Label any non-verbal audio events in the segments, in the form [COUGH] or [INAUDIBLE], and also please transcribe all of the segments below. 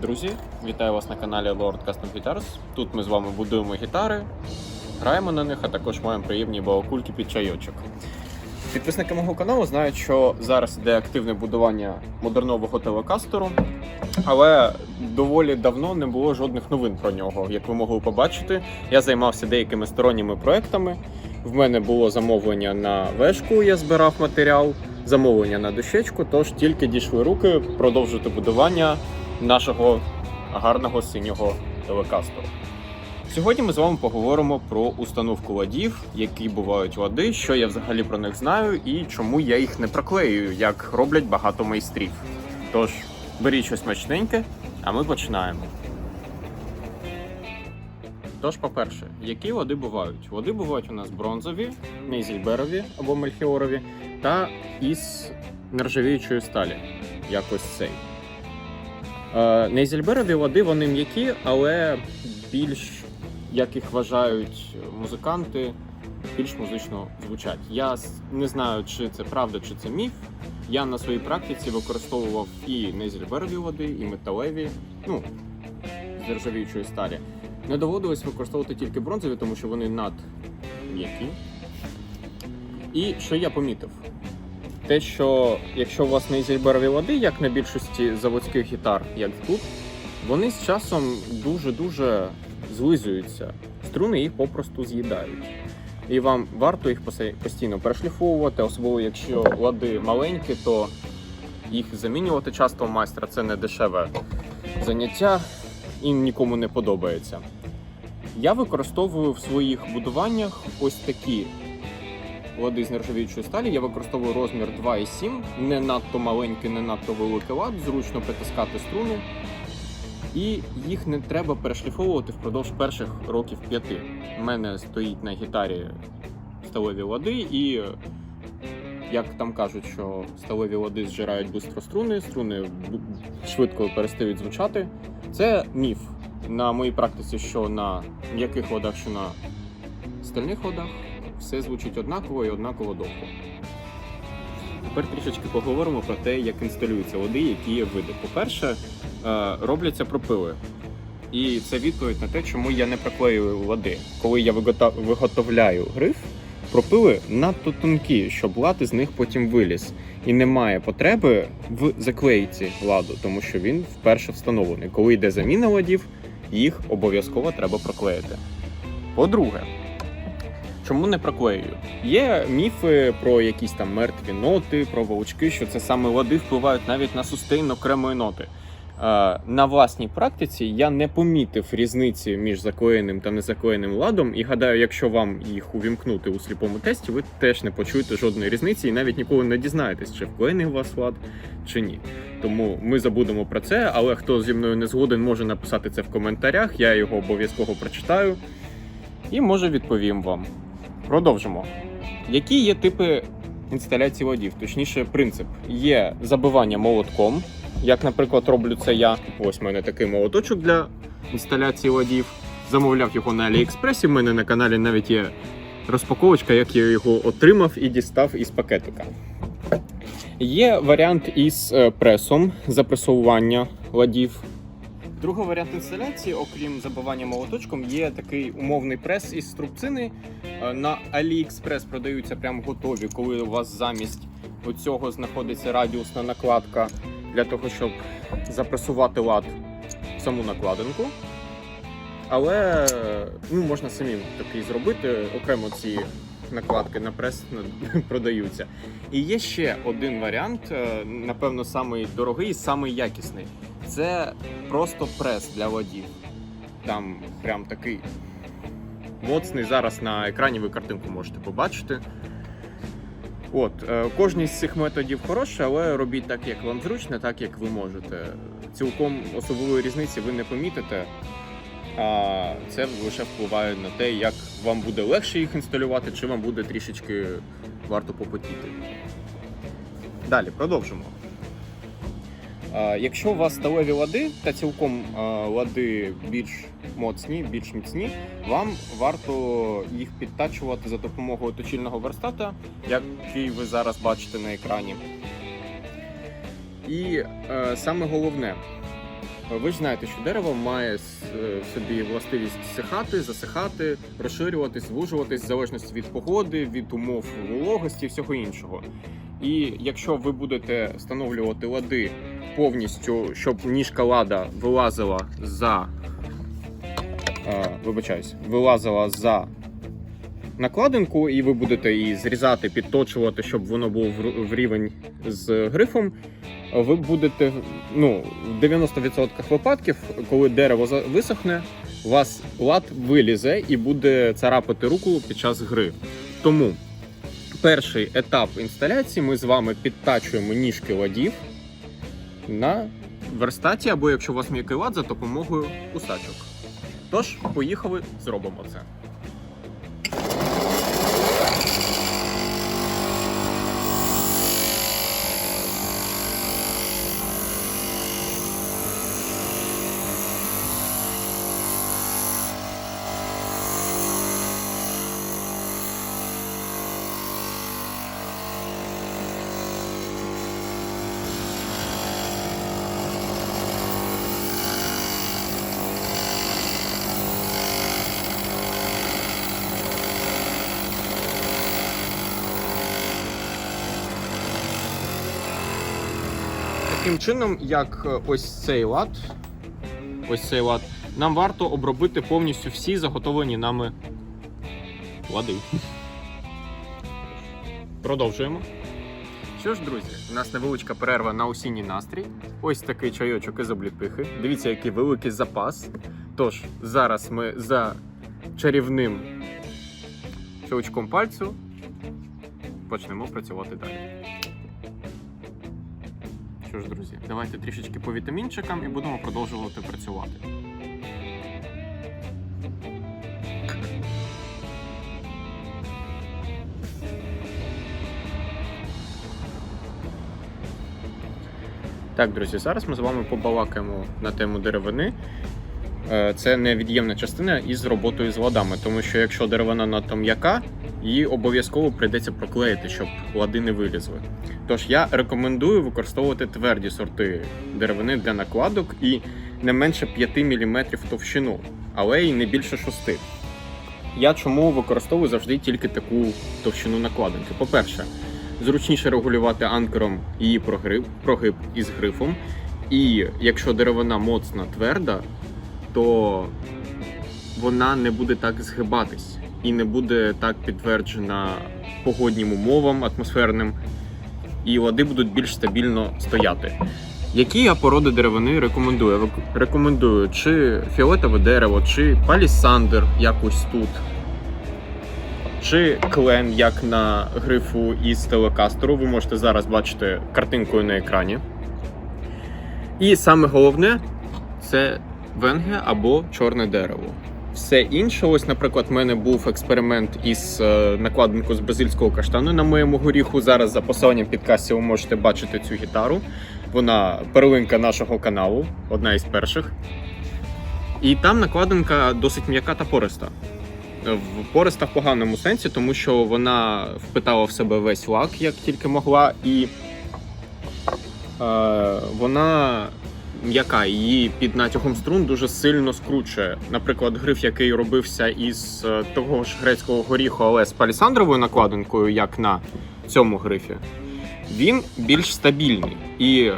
Друзі, вітаю вас на каналі Lord Custom Guitars. Тут ми з вами будуємо гітари, граємо на них, а також маємо приємні балакульки під чайочок. Підписники мого каналу знають, що зараз йде активне будування модернового телекастеру, але доволі давно не було жодних новин про нього. Як ви могли побачити, я займався деякими сторонніми проектами. В мене було замовлення на вешку, я збирав матеріал, замовлення на дощечку, тож тільки дійшли руки продовжити будування нашого гарного синього телекастеру. Сьогодні ми з вами поговоримо про установку ладів, які бувають лади, що я взагалі про них знаю і чому я їх не проклеюю, як роблять багато майстрів. Тож, беріть щось смачненьке, а ми починаємо. Тож, по-перше, які води бувають? Води бувають у нас бронзові, нейзельберові або мельхіорові, та із нержавіючої сталі, як ось цей. Е, Нейзельберові води вони м'які, але більш, як їх вважають музиканти, більш музично звучать. Я не знаю, чи це правда, чи це міф. Я на своїй практиці використовував і нейзельберові води, і металеві, ну, з нержавіючої сталі. Не доводилось використовувати тільки бронзові, тому що вони над м'які. І що я помітив? Те, що якщо у вас не зільберові води, як на більшості заводських гітар, як тут, вони з часом дуже-дуже злизуються. Струни їх попросту з'їдають. І вам варто їх постійно перешліфовувати, особливо якщо лади маленькі, то їх замінювати часто у майстра це не дешеве заняття і нікому не подобається. Я використовую в своїх будуваннях ось такі лади з нержавіючої сталі. Я використовую розмір 2,7, не надто маленький, не надто великий лад, зручно притискати струни. І їх не треба перешліфовувати впродовж перших років п'яти. У мене стоїть на гітарі сталеві лади, і як там кажуть, що сталеві лади зжирають швидко струни, струни швидко перестають звучати. Це міф на моїй практиці, що на м'яких ладах, що на стальних ладах все звучить однаково і однаково довго. Тепер трішечки поговоримо про те, як інсталюються води, які є види. По-перше, е, робляться пропили. І це відповідь на те, чому я не проклеюю води. Коли я виготовляю гриф, пропили надто тонкі, щоб лад із них потім виліз. І немає потреби в заклейці ладу, тому що він вперше встановлений. Коли йде заміна ладів, їх обов'язково треба проклеїти. По-друге, чому не проклеюю? Є міфи про якісь там мертві ноти, про волчки, що це саме лади впливають навіть на сустейн окремої ноти. Е, На власній практиці я не помітив різниці між заклеєним та незаклеєним ладом, і гадаю, якщо вам їх увімкнути у сліпому тесті, ви теж не почуєте жодної різниці і навіть ніколи не дізнаєтесь, чи вклеєний у вас лад, чи ні. Тому ми забудемо про це, але хто зі мною не згоден, може написати це в коментарях. Я його обов'язково прочитаю і може відповім вам. Продовжимо. Які є типи інсталяції ладів? Точніше, принцип. Є забивання молотком, як, наприклад, роблю це я. Ось в мене такий молоточок для інсталяції ладів. Замовляв його на Аліекспресі. В мене на каналі навіть є розпаковочка, як я його отримав і дістав із пакетика. Є варіант із е, пресом запресовування ладів. Другий варіант інсталяції, окрім забивання молоточком, є такий умовний прес із струбцини. Е, На AliExpress продаються прям готові, коли у вас замість оцього знаходиться радіусна накладка для того, щоб запресувати лад в саму накладинку. Але ну, можна самим такий зробити. Окремо ці накладки на прес [LAUGHS] продаються. І є ще один варіант, е, напевно, самий дорогий і самий якісний. Це просто прес для ладів. Там прям такий моцний. Зараз на екрані ви картинку можете побачити. От, е, кожний з цих методів хороший, але робіть так, як вам зручно, так як ви можете. Цілком особливої різниці ви не помітите. А це лише впливає на те, як вам буде легше їх інсталювати, чи вам буде трішечки варто попотіти. Далі продовжимо. Якщо у вас сталеві лади та цілком лади більш моцні, більш міцні, вам варто їх підтачувати за допомогою точильного верстата, який ви зараз бачите на екрані. І е, саме головне, Ви ж знаєте, що дерево має е, в собі властивість сихати, засихати, розширюватись, звужуватись в залежності від погоди, від умов вологості і всього іншого. І якщо ви будете встановлювати лади повністю, щоб ніжка лада вилазила за е, вибачаюсь, вилазила за накладинку, і ви будете її зрізати, підточувати, щоб воно було в рівень з грифом. Ви будете ну, в 90% випадків, коли дерево висохне, у вас лад вилізе і буде царапати руку під час гри. Тому перший етап інсталяції ми з вами підтачуємо ніжки ладів на верстаті, або якщо у вас м'який лад, за допомогою кусачок. Тож, поїхали, зробимо це. Таким чином, як е, ось цей лад, ось цей лад, нам варто обробити повністю всі заготовлені нами лади. Продовжуємо. Що ж, друзі, у нас невеличка перерва на осінній настрій. Ось такий чайочок із обліпихи. Дивіться, який великий запас. Тож, зараз ми за чарівним щелчком пальцю почнемо працювати далі. Що ж, друзі, давайте трішечки по вітамінчикам і будемо продовжувати працювати. Так, друзі, зараз ми з вами побалакаємо на тему деревини. Е, Це невід'ємна частина із роботою з ладами, тому що якщо деревина надто м'яка, її обов'язково прийдеться проклеїти, щоб лади не вилізли. Тож я рекомендую використовувати тверді сорти деревини для накладок і не менше 5 мм товщину, але й не більше 6. Я чому використовую завжди тільки таку товщину накладинки? По-перше, зручніше регулювати анкером її прогриб, прогиб із грифом. І якщо деревина моцна тверда, то вона не буде так згибатись і не буде так підтверджена погоднім умовам атмосферним, і лади будуть більш стабільно стояти. Які я породи деревини рекомендую? Рекомендую чи фіолетове дерево, чи палісандр, як ось тут, чи клен, як на грифу із телекастеру. Ви можете зараз бачити картинкою на екрані. І саме головне це венге або чорне дерево. Все інше, ось, наприклад, в мене був експеримент із е, накладинкою з бразильського каштану на моєму горіху. Зараз за посиланням під касі ви можете бачити цю гітару. Вона перлинка нашого каналу, одна із перших. І там накладинка досить м'яка та пориста. В пориста в поганому сенсі, тому що вона впитала в себе весь лак, як тільки могла, і е, вона м'яка, її під натягом струн дуже сильно скручує. Наприклад, гриф, який робився із е, того ж грецького горіху, але з палісандровою накладинкою, як на цьому грифі, він більш стабільний. І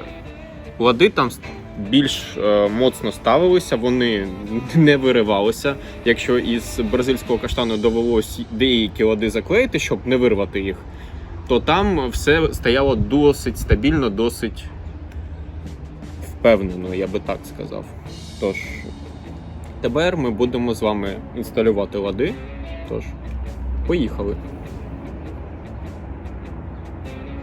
лади там більш е, моцно ставилися, вони не виривалися. Якщо із бразильського каштану довелось деякі лади заклеїти, щоб не вирвати їх, то там все стояло досить стабільно, досить впевнено, я би так сказав. Тож, тепер ми будемо з вами інсталювати лади. Тож, поїхали.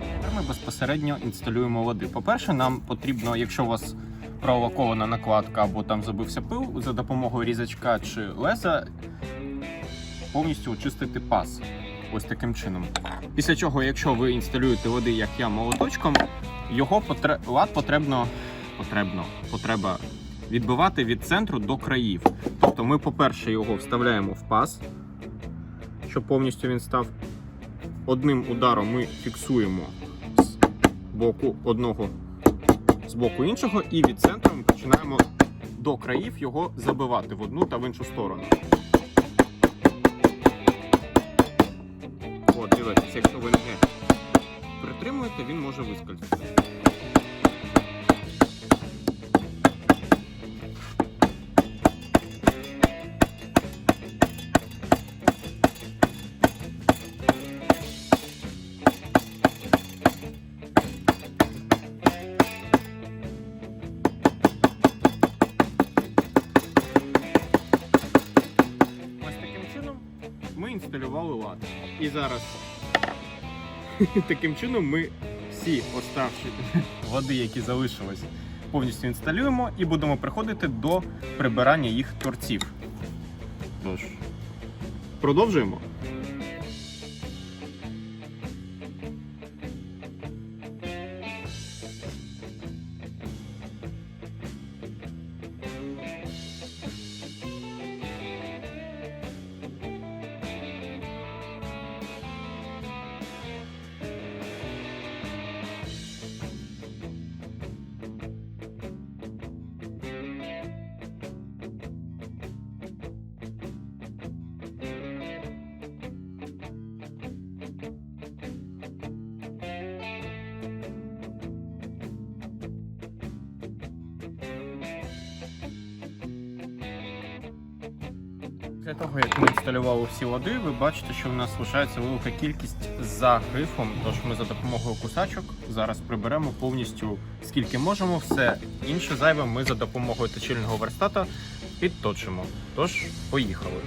Тепер ми безпосередньо інсталюємо лади. По-перше, нам потрібно, якщо у вас пролакована накладка або там забився пил, за допомогою різачка чи леза повністю очистити паз. Ось таким чином. Після чого, якщо ви інсталюєте лади, як я молоточком, його потре... лад потрібно потрібно, потреба відбивати від центру до країв. Тобто ми, по-перше, його вставляємо в паз, щоб повністю він став. Одним ударом ми фіксуємо з боку одного з боку іншого, і від центру ми починаємо до країв його забивати в одну та в іншу сторону. От, дивитесь, якщо ви не притримуєте, він може вискользити. І зараз [LAUGHS] таким чином ми всі оставші води, які залишились, повністю інсталюємо і будемо приходити до прибирання їх торців. Тож, продовжуємо. Після того, як ми інсталювали всі лади, ви бачите, що в нас лишається велика кількість за грифом. Тож ми за допомогою кусачок зараз приберемо повністю скільки можемо. Все інше зайве ми за допомогою точильного верстата підточимо. Тож, поїхали.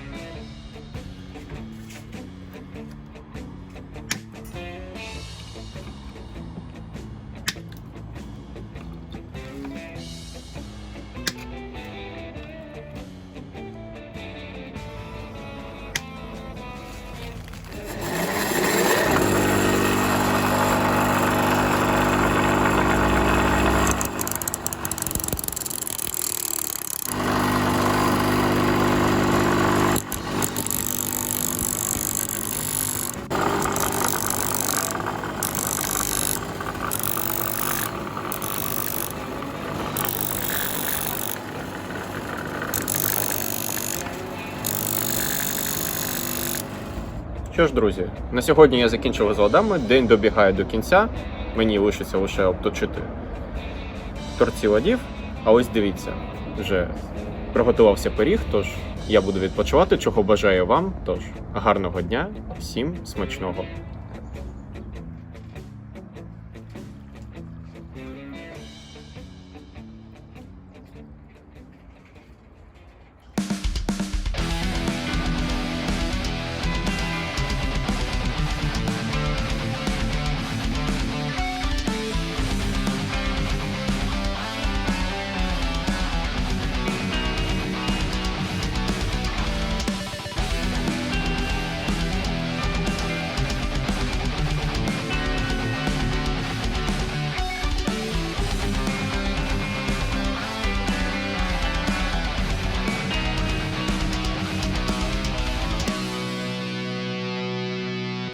Що ж, друзі, на сьогодні я закінчив з ладами. День добігає до кінця. Мені лишиться лише обточити торці ладів. А ось дивіться, вже приготувався пиріг, тож я буду відпочивати, чого бажаю вам. Тож гарного дня, всім смачного.